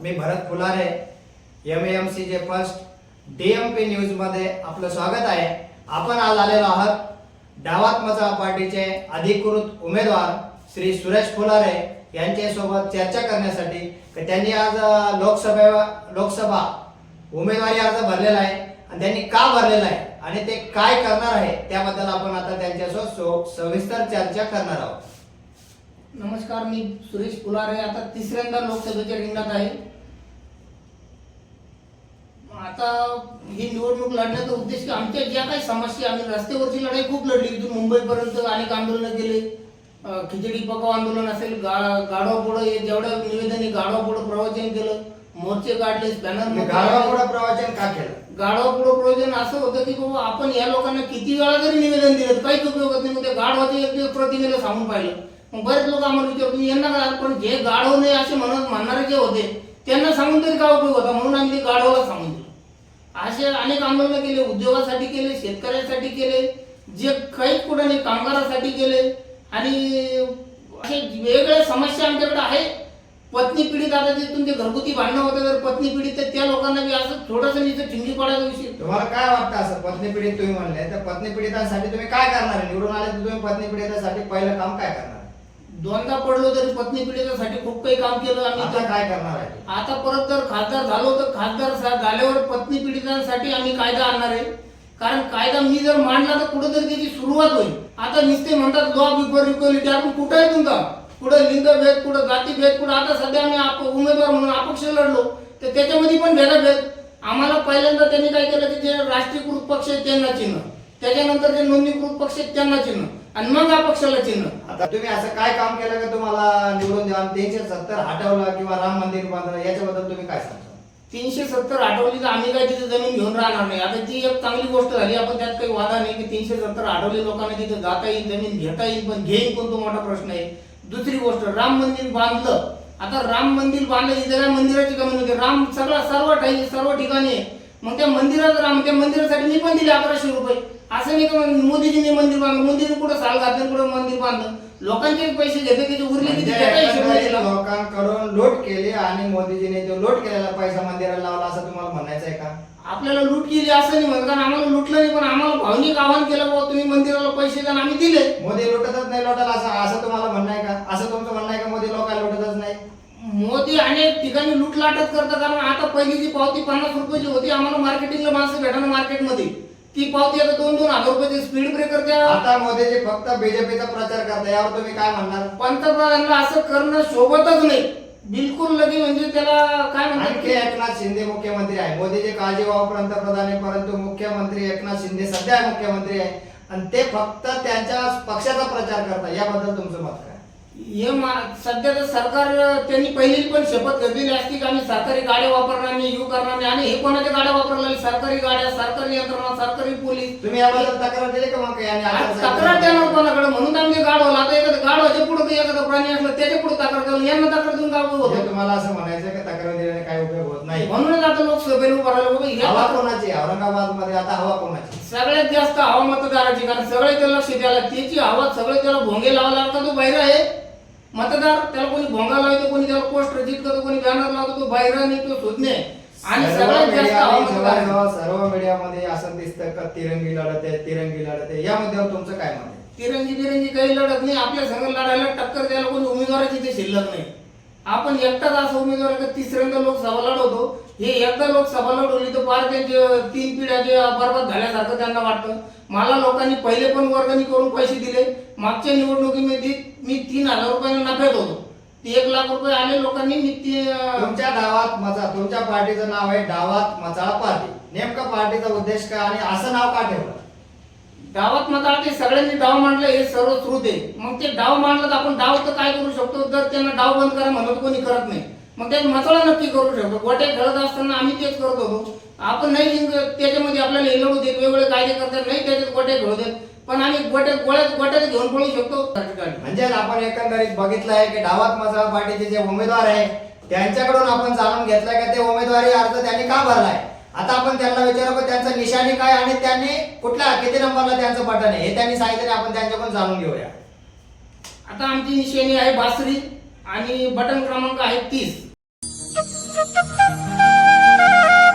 मी Bharat Kulare M M C J first D M न्यूजमध्ये आपलं स्वागत आहे. आपण आज आलेलो आहात डावात पार्टीचे अधिकृत उमेदवार श्री सुरेश फुलारे यांच्यासोबत चर्चा करण्यासाठी. त्यांनी आज लोकसभा लोकसभा उमेदवारी अर्ज भरलेला आहे. आणि त्यांनी का भरलेला आहे? आणि ते काय करणार आहे? त्याबद्दल आपण आता त्यांच्यासोबत सो- सविस्तर चर्चा करणार आहोत. नमस्कार मी सुरेश फुलारे आता तिसऱ्यांदा लोकसभेच्या रिंगणात आहे. आता ही निवडणूक लढण्याचा उद्देश की आमच्या ज्या काही समस्या आम्ही रस्त्यावरची लढाई खूप लढली. इथून मुंबईपर्यंत अनेक आंदोलनं केले. खिचडी पकाव आंदोलन असेल गा गाडवा पुढं हे जेवढं निवेदन आहे गाडवा पुढं प्रवचन केलं. मोर्चे काढले बॅनर गावापुढं प्रवचन का केलं? गाढवा पुढं प्रयोजन असं होतं की बाबा आपण या लोकांना किती वेळा जरी निवेदन दिलं काहीच उपयोग होत नाही ते गाढवाचे एक प्रतिमेला सांगून पाहिलं. बरेच लोक आम्हाला विचारतो तुम्ही यांना काय पण जे गाढव नाही असे म्हणत म्हणणारे जे होते त्यांना सांगून तरी काय उपयोग होता? म्हणून आम्ही ते गाढवाला सांगून दिलं. असे अनेक आंदोलन केले उद्योगासाठी केले शेतकऱ्यांसाठी केले जे काही कुठं नाही कामगारासाठी केले. आणि असे वेगवेगळ्या समस्या आमच्याकडे आहे. पत्नी पीडित आता जे तुमचे घरगुती भांडणं होतं तर पत्नी पीडित तर त्या लोकांना बी असं थोडंसं नुसतं ठिंगी पडायचा विषय. तुम्हाला काय वाटतं असं पत्नी पीडित तुम्ही म्हणले तर पत्नी पीडितांसाठी तुम्ही काय करणार? निवडून आले तर तुम्ही पत्नी पीडितांसाठी पहिलं काम काय करणार? दोनदा पडलो तरी पत्नी पीडितासाठी खूप काही काम केलं आम्ही. आता काय करणार आहे? आता परत जर खासदार झालो तर खासदार सा- झाल्यावर पत्नी पीडितांसाठी आम्ही कायदा आणणार आहे. कारण कायदा मी जर मांडला तर कुठेतरी त्याची सुरुवात होईल. आता नुसते म्हणतात लॉ बिफोर इक्वलिटी आपण कुठं आहे तुमचा? कुठं लिंगभेद कुठं जातीभेद कुठं आता सध्या आम्ही आप- उमेदवार म्हणून अपक्ष लढलो तर त्याच्यामध्ये पण भेदाभेद. आम्हाला पहिल्यांदा त्यांनी काय केलं की जे राष्ट्रीयकृत पक्ष आहेत त्यांना चिन्ह. त्याच्यानंतर जे नोंदणीकृत पक्ष आहेत त्यांना चिन्ह. आणि मग अपक्षाला चिन्ह. आता तुम्ही असं काय काम केलं का तुम्हाला निवडून द्या तीनशे सत्तर हटवलं किंवा राम मंदिर बांधलं याच्याबद्दल तुम्ही काय सांगता? तीनशे सत्तर आठवली तर आम्ही काय तिथे जमीन घेऊन राहणार नाही. आता ती एक चांगली गोष्ट झाली. आपण त्यात काही वादा नाही की तीनशे सत्तर आठवले लोकांना तिथे जाता येईल जमीन घेता येईल पण घेईन कोण तो मोठा प्रश्न आहे? दुसरी गोष्ट राम मंदिर बांधलं. आता राम मंदिर बांधलं इथे काय मंदिराची कमी नव्हती. राम सगळा सर्व ठिकाणी सर्व ठिकाणी मग त्या मंदिरात राम त्या मंदिरासाठी मी पण दिले अकराशे रुपये. असं नाही का मोदीजींनी मंदिर बांधलं मोदीने कुठं साल घातलं कुठं मंदिर बांधलं? लोकांचे पैसे घेते त्याचे उरले किती? म्हणजे त्याचा हिशोब नाही एकंदरीत दिला. लोकांकडून लूट केली आणि मोदीजीने तो लूट केलेला पैसा मंदिराला लावला असं तुम्हाला म्हणायचं आहे का? आपल्याला लूट केली असं नाही म्हणत कारण आम्हाला लुटलं नाही पण आम्हाला भावनिक आवाहन केलं बाबा तुम्ही मंदिराला पैसे द्या आणि आम्ही दिले. मोदी लुटतच नाही लोटाला असं असं तुम्हाला म्हणणं आहे का? असं तुमचं म्हणणं आहे का मोदी लोकांना लुटतच नाही मोदी अनेक ठिकाणी लुटलाटच करतात. कारण आता पहिली जी पावती पन्नास रुपयाची होती आम्हाला मार्केटिंगला माणसं भेटणार मार्केटमध्ये ती पावती आता दोन दोन हजार रुपयाची स्पीड ब्रेकर त्या आता मोदीजी फक्त बीजेपीचा प्रचार करता यावर तुम्ही काय म्हणणार? पंतप्रधानांना असं करणं शोभतच नाही. बिलकुल लगे म्हणजे त्याला काय म्हणतात? एकनाथ शिंदे मुख्यमंत्री आहे. मोदीजी काळजी व्हावं पंतप्रधान आहे परंतु मुख्यमंत्री एकनाथ शिंदे सध्या मुख्यमंत्री आहे. आणि ते फक्त त्यांच्या पक्षाचा प्रचार करतात. याबद्दल तुमचं मत काय? हे सध्या तर सरकार त्यांनी पहिली पण शपथ घेतलेली असती की आम्ही सरकारी गाड्या वापरणार नाही यू करणार नाही. आणि हे कोणाच्या गाड्या वापरल्या सरकारी गाड्या सरकारी यंत्रणा सरकारी पोलीस. तुम्ही तक्रार दिली का मग? तक्रार देणार कोणाकडे? म्हणून आम्ही गाडवला आता एखादं गाडवाच्या पुढे एखादा प्राणी असलं त्याच्या पुढे तक्रार करून यांना तक्रार देऊन गाव म्हणजे होतो तुम्हाला असं म्हणायचं की? तक्रार दिल्याने काही उपयोग होत नाही. म्हणूनच आता लोकसभेला उभं राहिलं. हवा कोणाची? औरंगाबादमध्ये आता हवा कोणाची? सगळ्यात जास्त हवा मतदाराची कारण सगळे त्याला लक्ष द्यायला त्याची हवा सगळे त्याला भोंगे लावायला लागतात. तो बाहेर आहे. मतदार त्याला कोणी भोंगा लावतो कोणी त्याला पोस्टर चिटकतो कोणी बॅनर लावतो तो बाहेर आणि तो शोधणे आणि सर्व सगळ्यात जास्त सर्व मीडियामध्ये असं दिसतं का तिरंगी लढत आहे तिरंगी लढत आहे? या मुद्द्यावर तुमचं काय मत आहे? तिरंगी बिरंगी काही लढत नाही. आपल्या संघ लढायला टक्कर द्यायला कोणी उमेदवाराची ते शिल्लक नाही. आपण एकटाच असा उमेदवार तिसऱ्यांदा लोकसभा लढवतो. हे एकदा लोकसभा लढवली तर फार त्यांचे तीन पिढ्या जे बरबाद झाल्यासारखं त्यांना वाटतं. मला लोकांनी पहिले पण वर्गणी करून पैसे दिले. मागच्या निवडणुकीमध्ये मी तीन हजार रुपयाने नफ्यात होतो. ते एक लाख रुपये आले लोकांनी मी ती तुमच्या डावात मचा तुमच्या पार्टीचं नाव आहे डावात मचाळ पार्टी. नेमका पार्टीचा उद्देश काय आणि असं नाव का ठेवलं? डावात आता ते सगळ्यांनी डाव मांडलं हे सर्व श्रुत आहे मग ते डाव मांडलं तर आपण डाव तर काय करू शकतो? जर त्यांना डाव बंद करा म्हणत कोणी करत नाही. मग त्यात मसाला नक्की करू शकतो. गोट्या खेळत असताना आम्ही तेच करत होतो. आपण नाही लिंग त्याच्यामध्ये आपल्याला हे लढू देत वेगवेगळे कायदे करतात नाही त्याच्यात गोट्या खेळू देत पण आम्ही गोट्यात गोळ्यात गोट्यात घेऊन पळू शकतो. म्हणजे आपण एकंदरीत बघितलं आहे की डावात मचाळ पार्टीचे जे उमेदवार आहे त्यांच्याकडून आपण जाणून घेतलंय का ते उमेदवारी अर्ज त्यांनी का भरलाय? आता आपण त्यांना विचारू की त्यांचं निशाणी काय आणि त्यांनी कुठल्या किती नंबरला त्यांचं बटन आहे? हे त्यांनी सांगितलं आपण त्यांच्याकडून जाणून घेऊया. आता आमची निशाणी आहे बासरी आणि बटन क्रमांक आहे तीस.